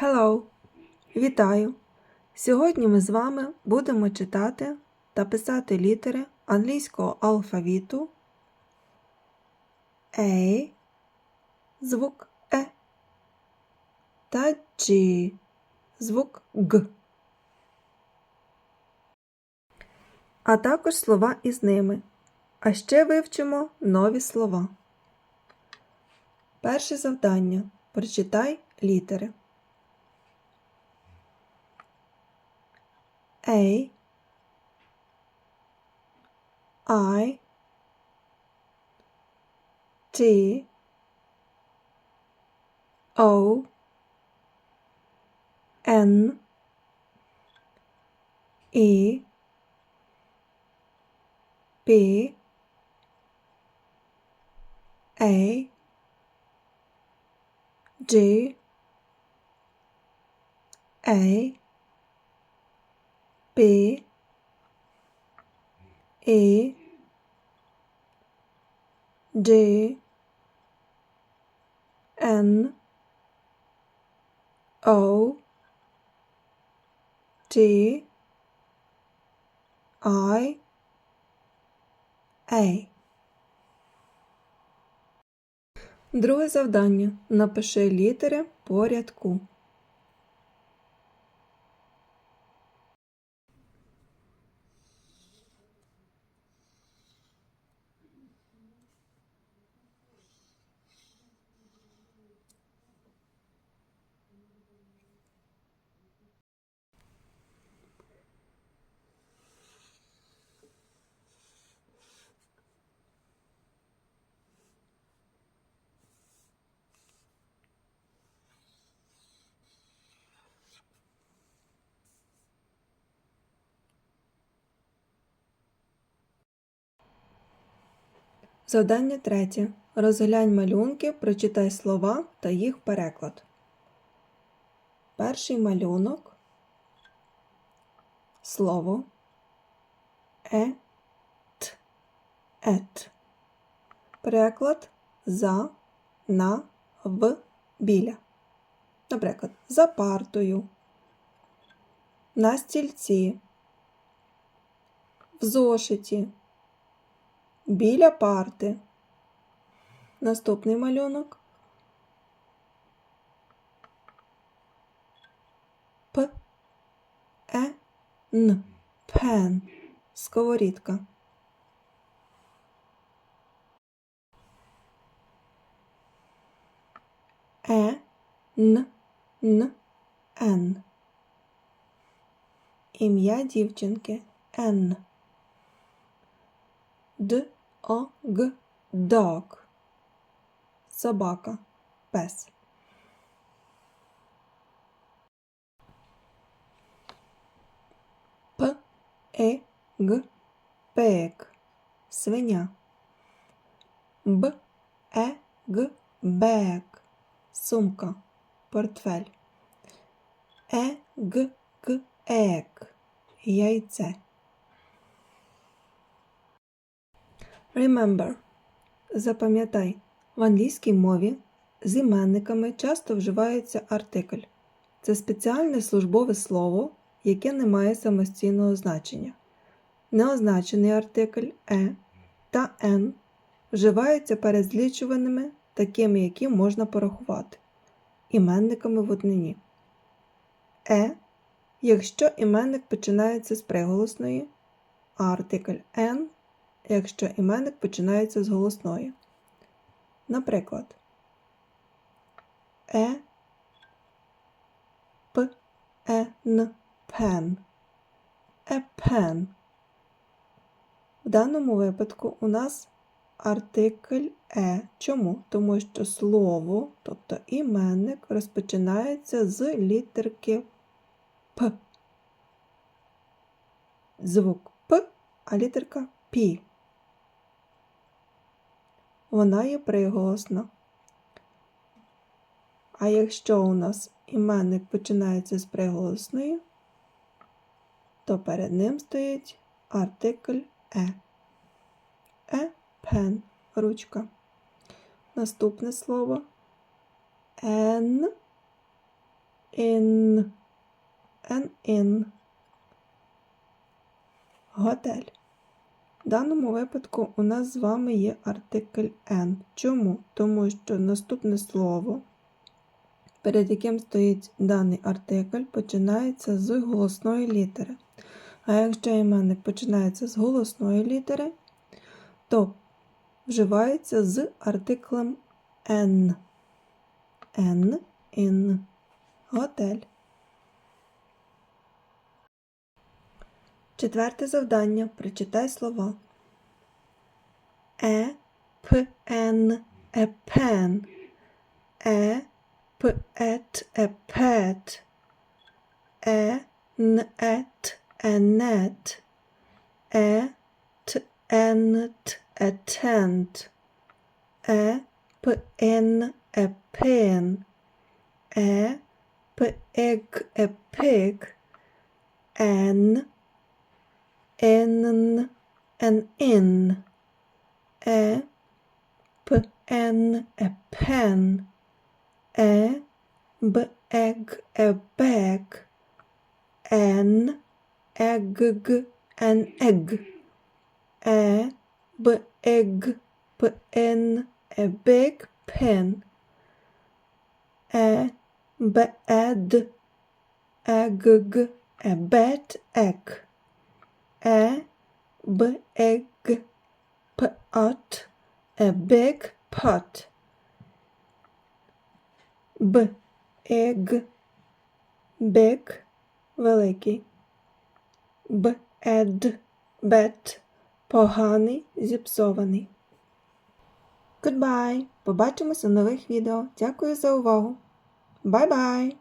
Hello! Вітаю! Сьогодні ми з вами будемо читати та писати літери англійського алфавіту A, звук Е та G, звук Г. А також слова із ними. А ще вивчимо нові слова. Перше завдання. Прочитай літери. A I T O N E P A G A P E D N O T I A. Друге завдання. Напиши літери по рядку. Завдання третє. Розглянь малюнки, прочитай слова та їх переклад. Перший малюнок. Слово е т ет. Переклад за, на, в, біля. Наприклад, за партою, на стільці, в зошиті, біля парти. Наступний малюнок. П, Е, Н. Пен. Сковорідка. Е, Н, Н, Н. Ім'я дівчинки Н. Д, О, Г, dog. Собака, пес. П, Е, Г, пек. Свиня. Б, Е, Г, бек. Сумка, портфель. Е, Г, Г, ек. Яйце. Remember. Запам'ятай, в англійській мові з іменниками часто вживається артикль. Це спеціальне службове слово, яке не має самостійного значення. Неозначений артикль е та н вживаються перед злічуваними, такими, які можна порахувати, іменниками в однині. Е, якщо іменник починається з приголосної, а артикль н якщо іменник починається з голосної. Наприклад, е, п, е, н, пен, е, пен. В даному випадку у нас артикль е. Чому? Тому що слово, тобто іменник, розпочинається з літерки П. Звук П, а літерка Пі вона є приголосна. А якщо у нас іменник починається з приголосної, то перед ним стоїть артикль Е. Е пен ручка. Наступне слово Н in. An in. Готель. В даному випадку у нас з вами є артикль N. Чому? Тому що наступне слово, перед яким стоїть даний артикль, починається з голосної літери. А якщо іменник починається з голосної літери, то вживається з артиклем N. N in. Готель. Четверте завдання. Прочитай слова. Е, п, ен, е, пен. Е, п, ет, е, пет. Е, н, ет, енет. Е, т, ент, етент. Е, п, ен, е, пен. Е, п, ег, е, пик. Ен, N an in, a, p, an, a pen, a, b, egg, a bag, an, egg, an egg, a, b, egg, p, n, a big pen, a, b, ed, egg, a bad egg. A b egg pot a big pot b egg big великий ед бет поганий зіпсований. Goodbye! Побачимося в нових відео. Дякую за увагу. Бай-бай!